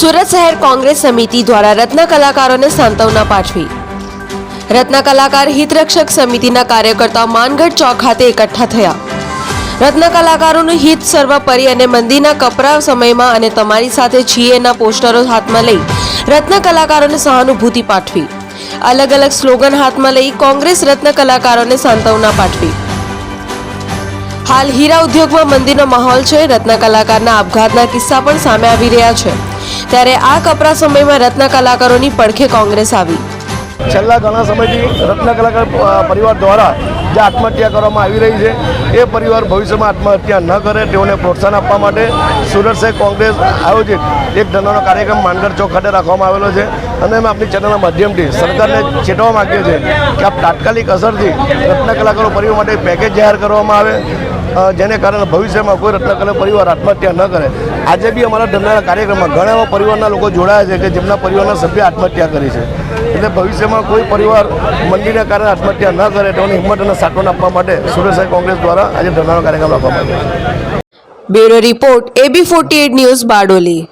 સુરત શહેર કોંગ્રેસ સમિતિ દ્વારા રત્ન કલાકારોને સાંત્વના પાઠવી. રત્ન કલાકાર હિતરક્ષક સમિતિના કાર્યકર્તાઓ માનગઢ ચોક ખાતે એકઠા થયા. રત્ન કલાકારોનું હિત સર્વોપરી અને મંદીના કપરા સમયમાં અને તમારી સાથે છીએના પોસ્ટરો હાથમાં લઈ રત્ન કલાકારોને સહાનુભૂતિ પાઠવી. અલગ અલગ સ્લોગન હાથમાં લઈ કોંગ્રેસ રત્ન કલાકારોને સાંત્વના પાઠવી. હાલ હીરા ઉદ્યોગમાં મંદીનો માહોલ છે. રત્ન કલાકારના આપઘાતના કિસ્સા પણ સામે આવી રહ્યા છે. ત્યારે આ કપરા સમયમાં રત્ન કલાકારોની પડખે કોંગ્રેસ આવી. છેલ્લા ઘણા સમયથી રત્ન કલાકાર પરિવાર દ્વારા જે આત્મહત્યા કરવામાં આવી રહી છે, એ પરિવાર ભવિષ્યમાં આત્મહત્યા ન કરે તેઓને પ્રોત્સાહન આપવા માટે સુરત શહેર કોંગ્રેસ આયોજિત એક ધંધાનો કાર્યક્રમ માંડર ચોક ખાતે રાખવામાં આવેલો છે. અને અમે આપણી ચેનલના માધ્યમથી સરકારને ચેતવા માગીએ છીએ કે આ તાત્કાલિક અસરથી રત્ન કલાકારો પરિવાર માટે પેકેજ જાહેર કરવામાં આવે. જેને કારણે ભવિષ્યમાં કોઈ રત્ન પરિવાર આત્મહત્યા ન કરે. આજે બી અમારા ધંધાના કાર્યક્રમમાં ઘણા એવા પરિવારના લોકો જોડાયા છે કે જેમના પરિવારના સભ્ય આત્મહત્યા કરી છે. એટલે ભવિષ્યમાં કોઈ પરિવાર મંદીના કારણે આત્મહત્યા ન કરે તેઓને હિંમત અને સાંત્વન આપવા માટે સુરેશ સાહેબ કોંગ્રેસ દ્વારા આજે ધંધાનો કાર્યક્રમ રાખવામાં આવ્યો bureau report, AB forty news Bardoli.